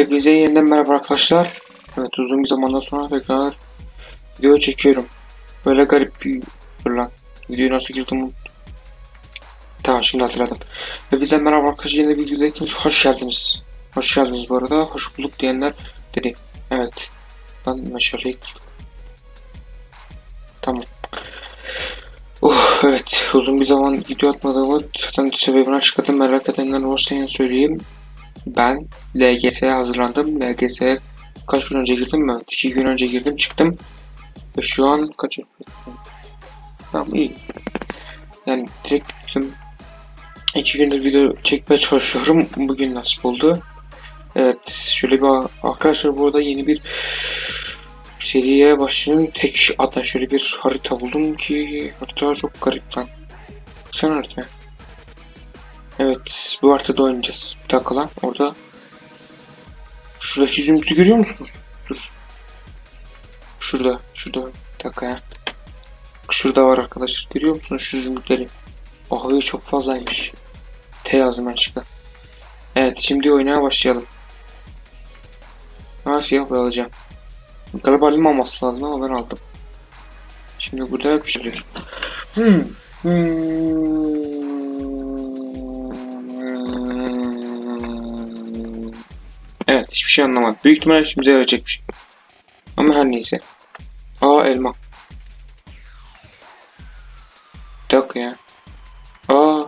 Hepinize yeniden merhaba arkadaşlar. Evet uzun bir zamandan sonra tekrar video çekiyorum. Böyle garip bir dur lan. Videoyu nasıl girdim. Tamam şimdi hatırladım. Hepinize merhaba arkadaşlar yeni bir videoda hepiniz hoş geldiniz. Hoş geldiniz bu arada. Hoş bulduk diyenler dedi. Evet. Ben meşaleyi Tamam. Oh evet uzun bir zaman video atmadığımı zaten sebebini açıkladım merak edenler varsa söyleyeyim. Ben LGS'ye hazırlandım. LGS'ye kaç gün önce girdim mi? 2 gün önce girdim çıktım. Ve şu an kaç Tamam iyi. Yani direkt gittim. 2 gündür video çekmeye çalışıyorum. Bugün nasip oldu. Evet şöyle bir arkadaşlar burada yeni bir seriye başlayayım. Tek hatta şöyle bir harita buldum ki harita çok garip lan. Sen harita. Evet, bu haritada oynayacağız. Bir dakika lan, orada Şuradaki zümrütü görüyor musunuz? Dur. Şurada, şurada. Bir dakika ya. Şurada var arkadaşlar. Görüyor musunuz şu zümrütleri? Abi çok fazlaymış. T yazdım açıkta. Evet, şimdi oynaya başlayalım. Ha siyah alacağım. Galiba alınmaması lazım ama ben aldım. Şimdi burada bir şey. Hmm. Hmm. Hiçbir şey anlamadım. Büyük ihtimalle şimdi verecek bir şey. Ama her neyse. Aa elma. Bir dakika ya. Aa.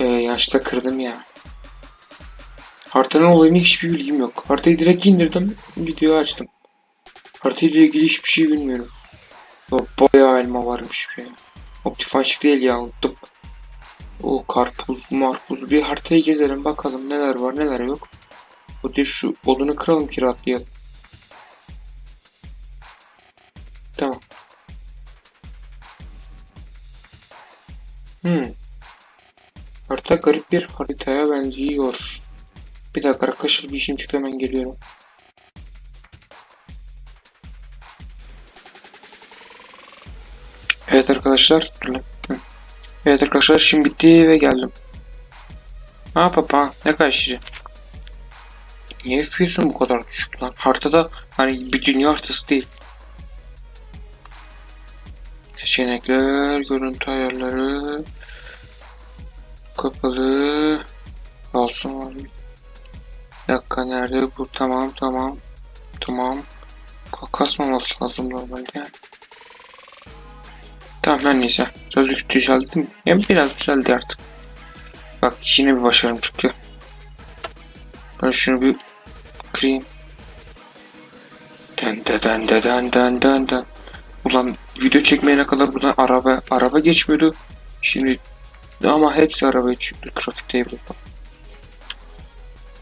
Ee, yanlışlıkla kırdım ya. Haritanın olayını hiçbir bilgim yok. Haritayı direkt indirdim. Video açtım. Haritayla ilgili hiçbir şey bilmiyorum. O bayağı elma varmış ya. Optifine şık değil ya unuttum. O karpuz, marpuz bir haritayı gezelim bakalım neler var neler yok. Hadi şu odunu kıralım ki rahatlayalım. Tamam. Hmm. Harita garip bir haritaya benziyor. Bir dakika arkadaşlar bir işim çıktı hemen geliyorum. Evet arkadaşlar. Evet arkadaşlar şimdi bitti ve geldim. Ha papa ne kaçıcı. Niye FPS'in bu kadar düşük lan? Haritada hani bir dünya haritası değil. Seçenekler, görüntü ayarları, kapalı, olsun var. Bir dakika nerede? Bu tamam tamam tamam. Kasmaması lazım normalde. Tamam her neyse. Sözlük düzeldi mi? Yani biraz düzeldi artık. Bak yine bir başarım çıktı. Ben şunu bir kırayım. Den de den de den den den den. Ulan video çekmeye ne kadar buradan araba araba geçmiyordu. Şimdi ama hepsi arabaya çıktı. Grafik table.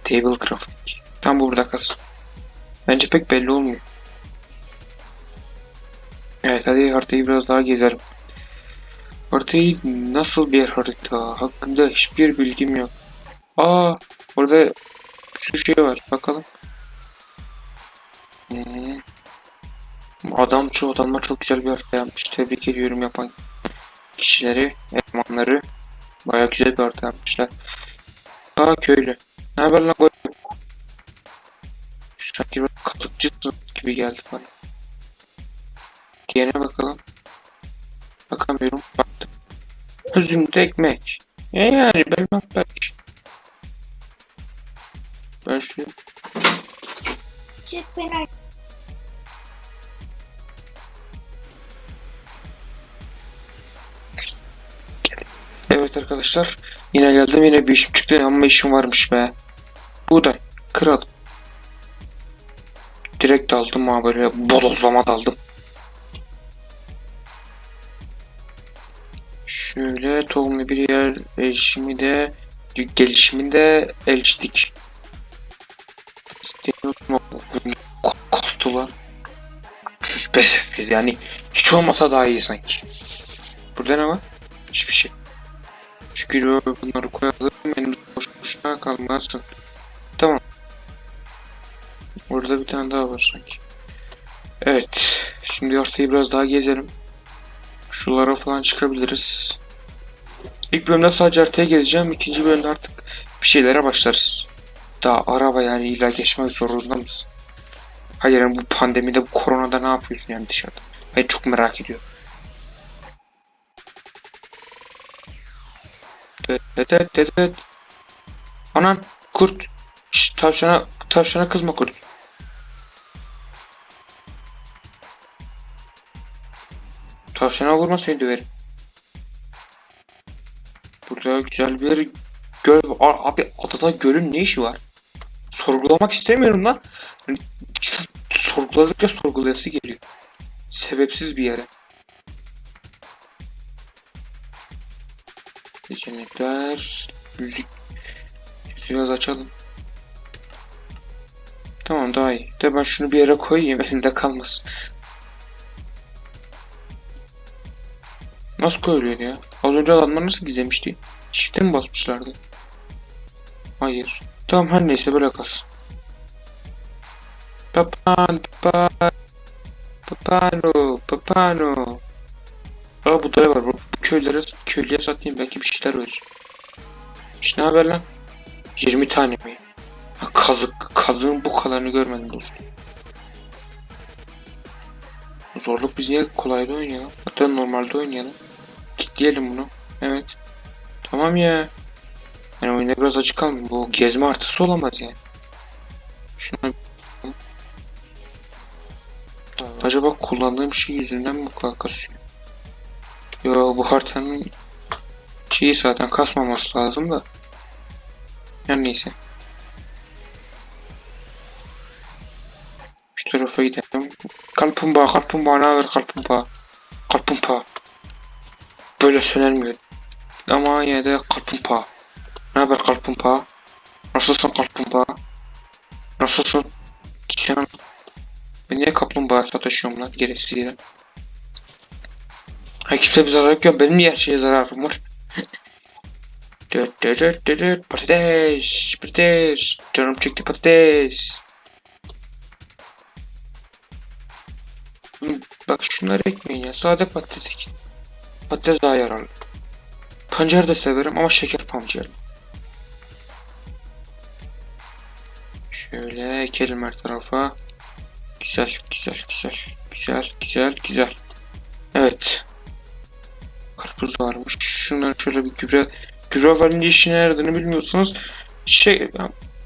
Table grafik. Tam burada kalsın. Bence pek belli olmuyor. Evet hadi haritayı biraz daha gezelim. Haritayı nasıl bir harita hakkında hiçbir bilgim yok. Aa orada şu şey var bakalım. Hmm. Adam çoğu adamlar çok güzel bir harita yapmış. Tebrik ediyorum yapan kişileri, elemanları. Baya güzel bir harita yapmışlar. Aa köylü. Ne haber lan koy? Sanki böyle gibi geldi bana. Diğerine bakalım. Bakamıyorum. Baktım. Üzümde ekmek. E yani ben bak Ben şu Çık beni Evet arkadaşlar yine geldim yine bir işim çıktı ama işim varmış be. Buğday kral. Direkt aldım ha böyle bodozlama daldım. Şöyle tohumlu bir yer gelişimi de gelişiminde elçtik. Kostular. Spesifik yani hiç olmasa daha iyi sanki. Burada ne var? Hiçbir şey. Şükür bunları koyalım. Benim boş boşuna kalmasın. Tamam. Orada bir tane daha var sanki. Evet. Şimdi ortayı biraz daha gezelim. Şulara falan çıkabiliriz. İlk bölümde sadece haritaya gezeceğim. İkinci bölümde artık bir şeylere başlarız. Daha araba yani illa geçmek zorunda mısın? Hayır yani bu pandemide bu koronada ne yapıyorsun yani dışarıda? Ben çok merak ediyorum. Evet. evet. Anan kurt. Şşş tavşana tavşana kızma kurt. Tavşana vurma seni döverim. Burada güzel bir göl var. Abi adada gölün ne işi var? Sorgulamak istemiyorum lan. Hani Sorguladıkça sorgulayası geliyor. Sebepsiz bir yere. Seçenekler. Müzik. Biraz açalım. Tamam daha iyi. De ben şunu bir yere koyayım elinde kalmasın. Nasıl koyuluyor ya? Az önce adamlar nasıl gizlemişti? Çifte mi basmışlardı? Hayır. Tamam her neyse böyle kalsın. Papan, papan, papano, papano. Aa bu da var. Bu köylere, köylüye satayım belki bir şeyler verir. İşte ne haber lan? 20 tane mi? Ha, kazık, kazığın bu kadarını görmedim dostum. Zorluk biz niye kolayda oynayalım? Hatta normalde oynayalım. Kitleyelim bunu. Evet. Tamam ya. Yani oyuna biraz acıkalım. Bu gezme artısı olamaz yani. Şuna Acaba kullandığım şey yüzünden mi kadar kasıyor? Yo bu haritanın şeyi zaten kasmaması lazım da. Yani neyse. Şu tarafa gidelim. Kalpumba, kalpumba, ne haber kalpumba? Kalpumba. Böyle söylenmiyor. Ama yine de kalpumba. Ne haber kalpumba? Nasılsın kalpumba? Nasılsın? Canım. Ben niye kaplumbağa sataşıyorum lan gereksiz yere? Ha kimse bir zarar yok benim niye her şeye zararım var? Düt düt düt düt düt. Patates, patates, canım çekti patates. Bak şunları ekmeyin ya, sade patates ekin. Patates daha yararlı. Pancar da severim ama şeker pancar. Şöyle ekelim her tarafa. Güzel, güzel, güzel, güzel, güzel, güzel. Evet. Karpuz varmış. Şundan şöyle bir gübre gübre verince işine yaradığını bilmiyorsanız şey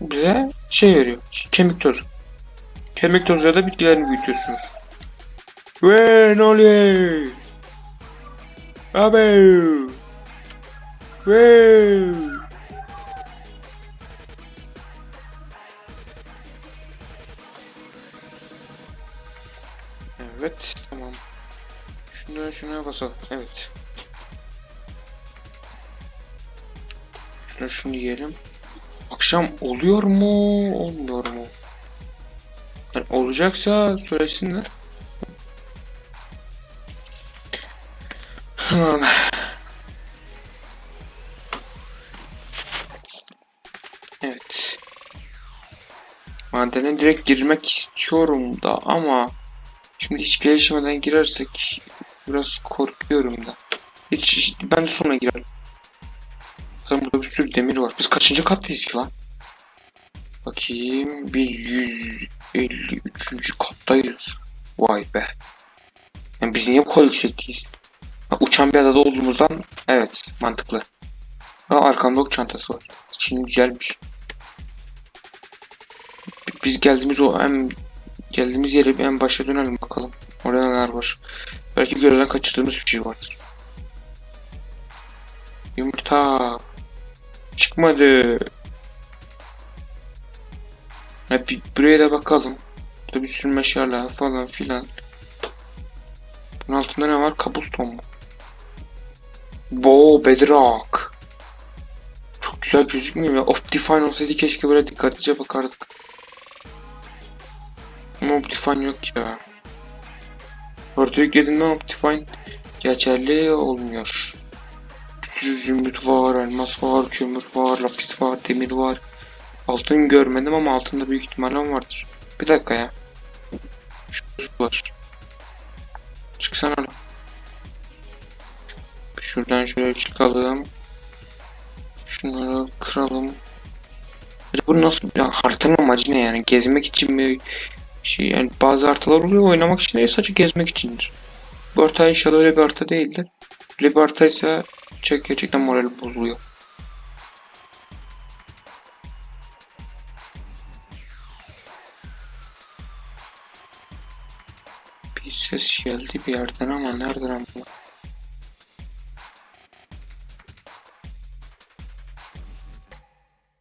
bize şey veriyor. Kemik tozu. Kemik tozuyla da bitkilerini büyütüyorsunuz. Ve ne oluyor? Abi. Ve. Şuna basalım. Evet. Şuna şunu yiyelim. Akşam oluyor mu, olmuyor mu? Yani olacaksa söylesinler. Tamam. Evet. Madene direkt girmek istiyorum da ama Şimdi hiç gelişmeden girersek biraz korkuyorum da. Hiç, hiç ben sonra girerim. Zaten burada bir sürü demir var. Biz kaçıncı kattayız ki lan? Bakayım. Biz 153. kattayız. Vay be. Yani biz niye bu kadar yüksekteyiz? Uçan bir adada olduğumuzdan evet mantıklı. Ha, arkamda ok çantası var. Şimdi güzelmiş. Biz geldiğimiz o en Geldiğimiz yere bir en başa dönelim bakalım. Orada neler var. Belki görevden kaçırdığımız bir şey vardır. Yumurta. Çıkmadı. Bir, buraya da bakalım. Burada bir sürü falan filan. Bunun altında ne var? Kabuston mu? Bo bedrock. Çok güzel gözükmüyor ya. Optifine olsaydı keşke böyle dikkatlice bakardık. Ama Optifine yok ya. Orta yüklediğimden Optifine geçerli olmuyor. Bir sürü zümrüt var, elmas var, kömür var, lapis var, demir var. Altın görmedim ama altında büyük ihtimalle vardır. Bir dakika ya. Şurası var. Çıksana. Şuradan şöyle çıkalım. Şunları kıralım. Bu nasıl ya haritanın amacı ne yani? Gezmek için mi? Şey yani bazı haritalar oluyor oynamak için değil sadece gezmek içindir. Bu harita inşallah öyle bir harita değildir. Öyle bir haritaysa çok gerçekten moral bozuluyor. Bir ses geldi bir yerden ama nereden ama?